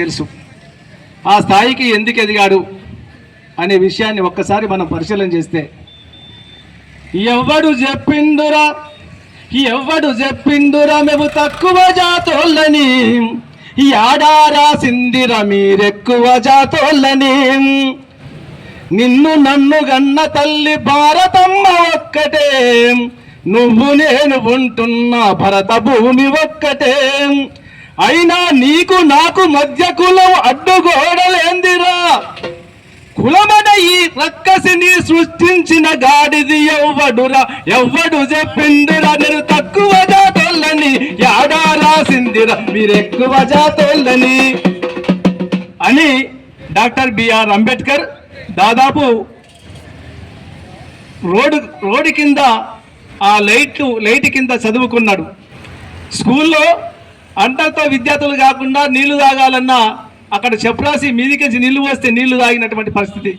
తెలుసు. ఆ స్థాయికి ఎందుకు ఎదిగాడు అనే విషయాన్ని ఒక్కసారి మనం పరిశీలన చేస్తే ఎవడు చెప్పిందురా ఎవడు చెప్పిందురా మేము తక్కువ జాతోళ్ళని యాడారా సిందిరా మీరెక్కువ జాతోళ్ళని నిన్ను నన్ను గన్న తల్లి భారతమ్మ ఒక్కటే నువ్వు నేను ఉంటున్న భరత భూమి ఒక్కటే. అయినా నీకు నాకు మధ్య కులం అడ్డుగోడలేందిరా. కులమన ఈ రక్కసిని సృష్టించిన గాడిది ఎవ్వడురా? ఎవ్వడు చెప్పిందిరా? నేను తక్కువ జాతోళ్ళని యాడా రాసిందిరా? మీరెక్కువ జాతోళ్ళని. అని డాక్టర్ బిఆర్ అంబేద్కర్ దాదాపు రోడ్డు రోడ్డు కింద ఆ లైట్ లైట్ కింద చదువుకున్నాడు. స్కూల్లో అంటతో విద్యార్థులు కాకుండా నీళ్ళు తాగాలన్నా అక్కడ చెప్రాసి మీదికించి నీళ్ళు వస్తే నీళ్ళు తాగినటువంటి పరిస్థితి.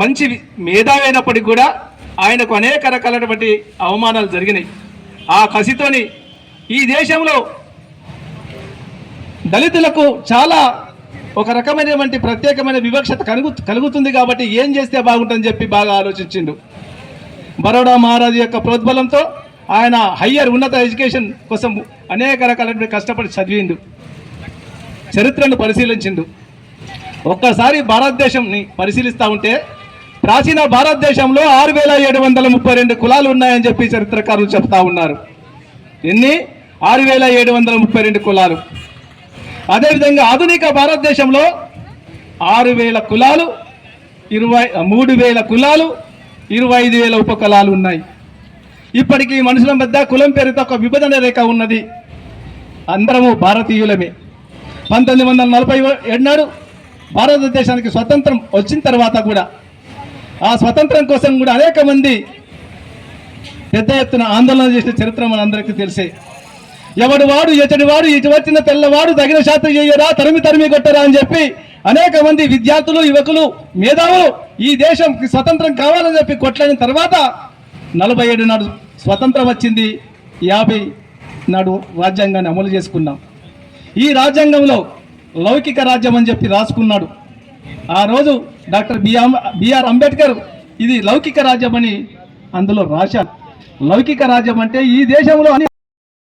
మంచి మేధావైనప్పటికీ కూడా ఆయనకు అనేక రకాలైనటువంటి అవమానాలు జరిగినాయి. ఆ కసితోని ఈ దేశంలో దళితులకు చాలా ఒక రకమైనటువంటి ప్రత్యేకమైన వివక్షత కలుగు కలుగుతుంది కాబట్టి ఏం చేస్తే బాగుంటుందని చెప్పి బాగా ఆలోచించిండు. బరోడా మహారాజు యొక్క ప్రోద్బలంతో ఆయన హయ్యర్ ఉన్నత ఎడ్యుకేషన్ కోసం అనేక రకాలైన కష్టపడి చదివిండు. చరిత్రను పరిశీలించిండు. ఒక్కసారి భారతదేశంని పరిశీలిస్తూ ఉంటే ప్రాచీన భారతదేశంలో ఆరు వేల ఏడు వందల ముప్పై రెండు కులాలు ఉన్నాయని చెప్పి చరిత్రకారులు చెప్తా ఉన్నారు. ఎన్ని? ఆరు వేల ఏడు వందల ముప్పై రెండు కులాలు. అదేవిధంగా ఆధునిక భారతదేశంలో ఆరు వేల కులాలు ఇరవై మూడు వేల కులాలు ఇరవై ఐదు వేల ఉపకులాలు ఉన్నాయి. ఇప్పటికీ మనుషుల మధ్య కులం పేరుతో ఒక విభజన రేఖ ఉన్నది. అందరము భారతీయులమే. పంతొమ్మిది వందల నలభై ఏడునాడు భారతదేశానికి స్వతంత్రం వచ్చిన తర్వాత కూడా ఆ స్వతంత్రం కోసం కూడా అనేక మంది పెద్ద ఎత్తున ఆందోళన చేసిన చరిత్ర మనందరికీ తెలిసే. ఎవడు వాడు ఎతడి వాడు ఇటు వచ్చిన తెల్లవాడు తగిన శాతం చేయరా తరిమి తరిమి కొట్టరా అని చెప్పి అనేక మంది విద్యార్థులు యువకులు మేధావులు ఈ దేశం స్వతంత్రం కావాలని చెప్పి కొట్లాడిన తర్వాత నలభై ఏడు నాడు స్వతంత్రం వచ్చింది యాభై నాడు రాజ్యాంగాన్ని అమలు చేసుకున్నాం. ఈ రాజ్యాంగంలో లౌకిక రాజ్యం అని చెప్పి రాసుకున్నాడు. ఆ రోజు డాక్టర్ బిఆర్ బిఆర్ అంబేద్కర్ ఇది లౌకిక రాజ్యం అని అందులో రాశారు. లౌకిక రాజ్యం అంటే ఈ దేశంలో అని